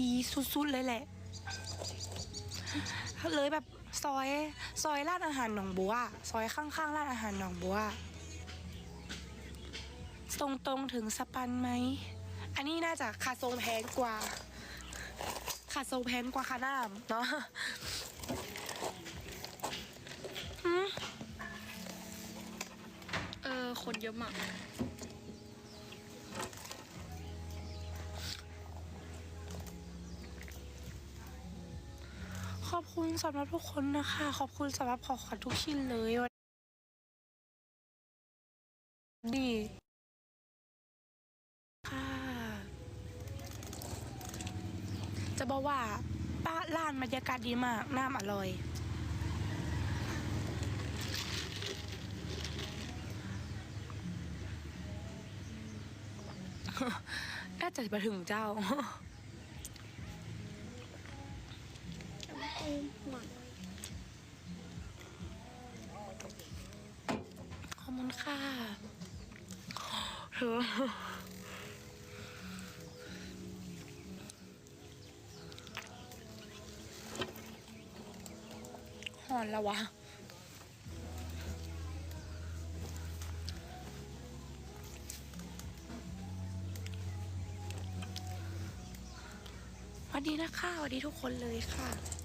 ดีสุดๆเลยแหละ เลยแบบซอยซอยร้านอาหารหนองบัวซอยข้างๆร้านอาหารหนองบัวตรงตรงๆถึงสปันไหม อันนี้น่าจะคาทรงแพงกว่าคาทรงแพงกว่าคาน้ำเนาะเออ คนเยอะมาก ขอบคุณสำหรับทุกคนนะคะ ขอบคุณสำหรับของขวัญทุกชิ้นเลยดีค่ะ จะบอกว่าป้าร้านบรรยากาศดีมาก น้ำอร่อยน่าจะมาถึงเจ้า ค่ะเธอหอนแล้ววะสวัสดีนะคะสวัสดีทุกคนเลยค่ะ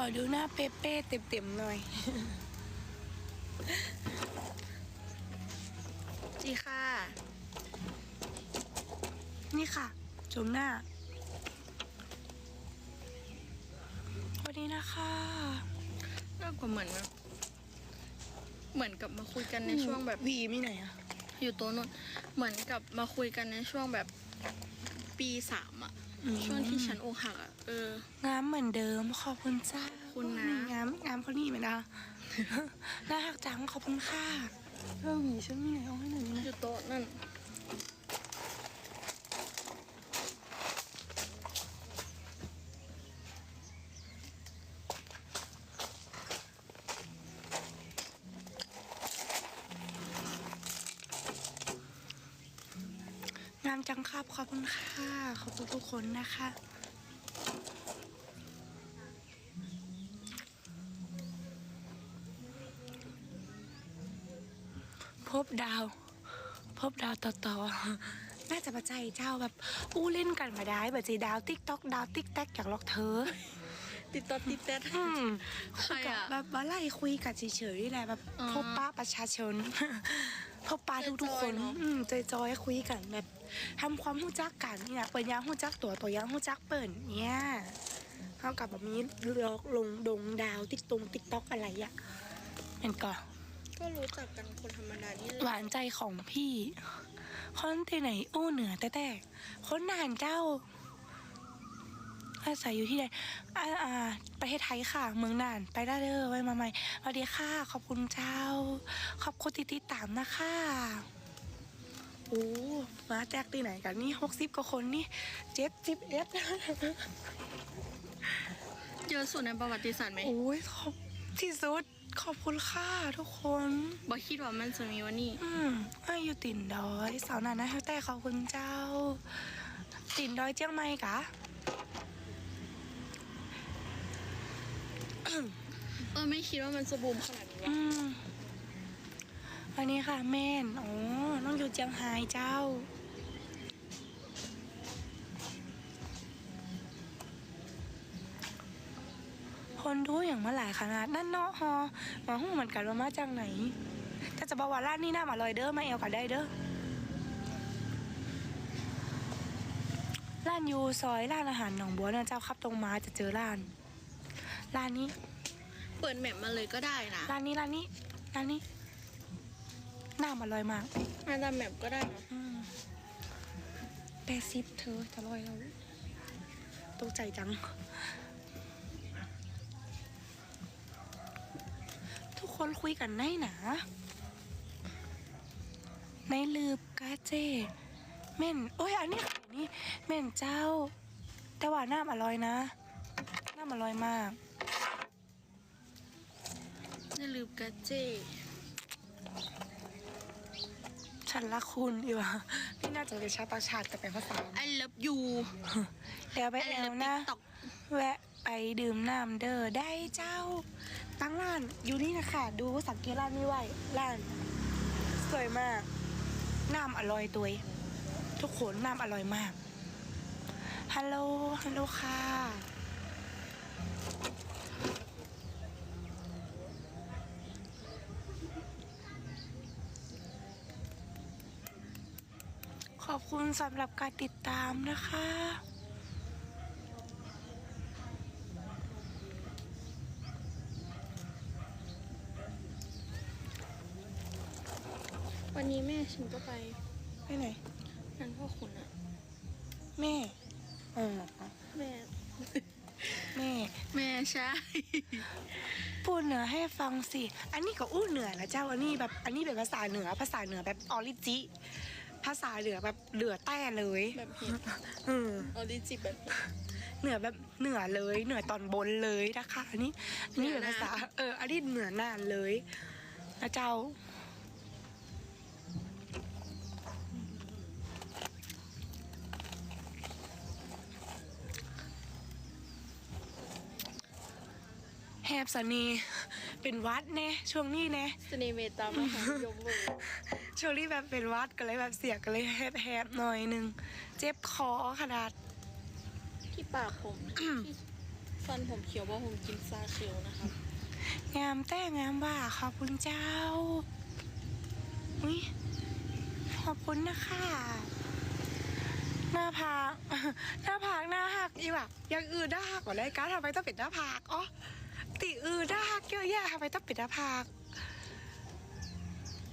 อดูหน้าเป๊ะๆเต็มๆหน่อย จีค่ะ นี่ค่ะชมหน้าสวัสดีนะคะก็เหมือนแบบเหมือนกับมาคุยกันในช่วงแบบวีมีไหนอะอยู่โต๊ะนู้นเหมือนกับมาคุยกันในช่วงแบบปีสามอะช่วงที่ฉันอกหักอะเอองามเหมือนเดิมขอบคุณจ้าขอบ คุณนะ งามงามเขานี่ไหมนะน่ารักจังขอบคุณค่ะเออหวีฉันมีไหนเอาให้หน่อยนะอยู่โต๊ะนั่นงามจังครับขอบคุณค่ะ ขอบคุณทุกคนนะคะ บดาว พบดาวต่อต่อน่าจะประใจยเจ้าแบบอู้เล่นกันมาได้แบบจีดาวติ๊กต็อกดาวติ๊กแท็กอยากลอกเธอติดต่อติดแต๊ดอืมใครอะแบบว่าไล่คุยกันเฉยๆนี่แหละแบบอ๋อพบป้าประชาชนพบป้าทุกๆคนจอยๆเนอะอืมจอยๆคุยกันแบบทำความรู้จักกันเนี่ยเปิดยางรู้จักตัวตัวอยางรู้จักเปิดเนี่ยเท่ากับแบบนี้ลอกลงดงดาวติ๊กตงติ๊กต็อกอะไรอะเห็นก่อน ก็รู้จักกันคนธรรมดานี่แหหละวานใจของพี่ คนที่ไหนอู้เหนือแต่แต่คนนานเจ้า อาศัยอยู่ที่ใดอ่าอ่าประเทศไทยค่ะ เมืองน่าน ไปได้เด้อไว้มาใหม่สวัสดีค่ะ ขอบคุณเจ้า ขอบคุณติดติดตามนะคะโอ้มาแจกตีไหนกันนี่หกสิบกว่าคนนี่เจ็ดสิบเอ็ดเยอะสุดในประวัติศาสตร์ไหมโอ้ยขอบที่สุด ขอบคุณค่ะทุกคนบอกคิดว่ามันจะมีวันนี้ อืมอาอยู่ติ่นดอยสาวนานะแต่ขอบคุณเจ้า ติ่นดอยเจียงใหม่กะเออไม่คิดว่ามันจะบูมขนาดนี้วะอืมอันนี้ค่ะแม่นอ๋อน้องอยู่เจียงไฮ้เจ้า คนดูอย่างมาหลายขนาดนั่นเนาะฮอมาหูเหมือนกันว่ามาจากไหนแต่จะบอกว่าร้านนี้น่ามาลอยเด้อมาเอวกันได้เด้อร้านอยูซอยร้านอาหารหนองบัวเนี่ยเจ้าขับตรงมาจะเจอร้าน ร้านนี้ เปิดแมปมาเลยก็ได้นะร้านนี้ร้านนี้ร้านนี้หน้ามันลอยมากมาตามแมปก็ได้นะแปดสิบเธอจะลอยแล้วตกใจจัง คนคุยกันในหนาในลืบกาเจเม่นโอ้ยอันนี้ค่ะอันนี้เม่นเจ้า แต่ว่าน้ำอร่อยนะน้ำอร่อยมากอย่าลืมกระเจใช่กันละคุณอีวะพี่น่าจะเป็นชาวต่างชาติแต่เป็นภาษา I love you แล้วไป I แล้ว love นะ TikTok แวะไปดื่มน้ำเด้อได้เจ้า ตั้งร้านอยู่นี่นะคะ ดูสังเกตร้านนี้ไว้ร้าน สวยมาก น้ำอร่อยตัวทุกคนน้ำอร่อยมากฮัลโหลฮัลโหลค่ะขอบคุณสำหรับการติดตามนะคะ นนี้แม่ฉันก็ไปไปไหนนั่นพ่อคุณอะแม่อ๋อแม่ แม่ แม่ใช่พูดเหนือให้ฟังสิ อันนี้ก็อู้เหนือแล้วเจ้าอันนี้แบบอันนี้เป็นภาษาเหนือภาษาเหนือแบบออริจิ ภาษาเหนือแบบเหนือแต้เลยแบบเห็ดอืมออริจิแบบเห็ดเหนือแบบเหนือเลยเหนือตอนบนเลยนะคะอันนี้อันนี้เป็นภาษาเอออันนี้เหนือนานเลยนะเจ้า แฮบสนีเป็นวัดแน่ช่วงนี้แน่เสน่ห์เมตตามหานิยมเวอร์ช่วงนี้แบบเป็นวัดก็เลยแบบเสียงก็เลยแฮบๆหน่อยหนึงเจ็บคอขนาด ที่ปากผมที่ฟันผมเขียวเพราะผมกินซาเขียวนะครับงามแต่งามว่าขอบคุณเจ้าอุ้ยขอบคุณนะคะหน้าผากหน้าผากหน้าหักอีกแบบอย่างอื่นหน้าหักกว่าได้การทำไมต้องปิดหน้าผากอ๋อ ติอื่นหน้าหักเยอะแยะทำไมต้องปิดหน้าผาก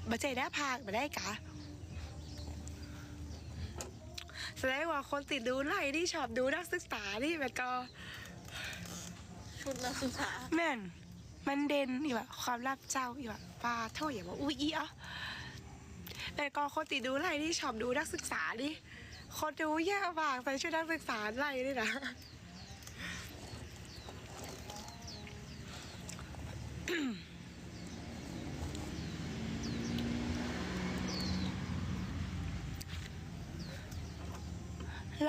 บาเจหน้าผากมาได้กะแสดงว่าคนติดดูไล่ที่ชอบดูนักศึกษานี่มันก็ ชุดนักศึกษาแม่น มันเด่นอยู่อะความลับเจ้าอยู่อะปลาโทษอย่าว่าอุ้ยอีอะแต่ก็คนติดดูไรที่ชอบดูนักศึกษาดิคนดูแย่มากใส่ชุดนักศึกษาไรนี่นะ เร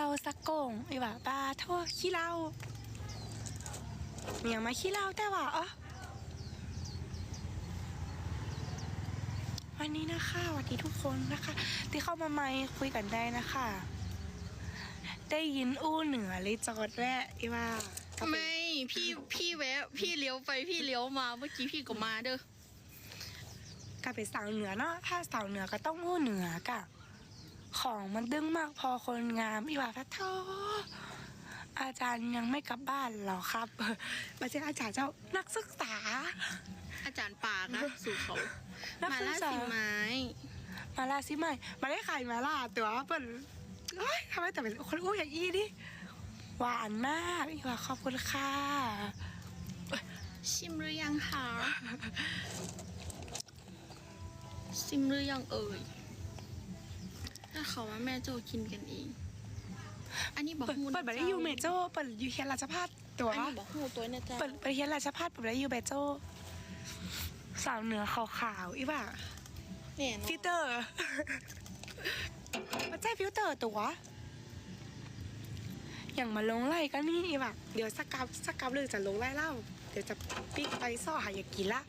าสักโกงอีว่าปลาโทษขี้เล้าเมียมาขี้เล้าแต่ว่าอ๋อวันนี้นะคะสวัสดีทุกคนนะคะ ที่เข้ามาใหม่คุยกันได้นะคะ ได้ยินอู้เหนือเลยจอดแวะอีว่าไม่ พี่พี่แวะ พี่เลี้ยวไปพี่เลี้ยวมาเมื่อกี้พี่ก็มาเด้อกลายเป็นสาวเหนือเนาะถ้าสาวเหนือก็ต้องอู้เหนือกะ ของมันดึงมากพอคนงามอีว่าพระทออาจารย์ยังไม่กลับบ้านเหรอครับมาเจออาจารย์เจ้านักศึกษา อาจารย์ปากนะสู่เขานักมาศึกล่าษาสิไม้มาล่าสิใหม่มาได้ขายมาล่าตัวเปิดเอ้ยทำไมแต่เป็นคนอู้อย่างอีดิ หวานมากอีว่าขอบคุณค่ะ ชิมหรือยังคะชิมหรือยังเอ่ยถ้าเขาว่าแม่โจกินกันเอง อันนี้บอกเปิดฮูเปิดมาได้ยูเมโจเปิดยูเฮียนราชพัฒตัวอันนี้บอกฮูตัวนะจ๊ะเปิดเปิดเฮียนราชพัฒเปิดได้ยูเมโจสาวเหนือขาวๆอีว่าเนี่ยเนอะฟิลเตอร์มาใช่ฟิลเตอร์ตัว อย่างมาลงไล่ก็นี่แบบเดี๋ยวสกับสกับเลยจะลงไล่เล่าเดี๋ยวจะปิ๊กไปซ่อหายากกินละ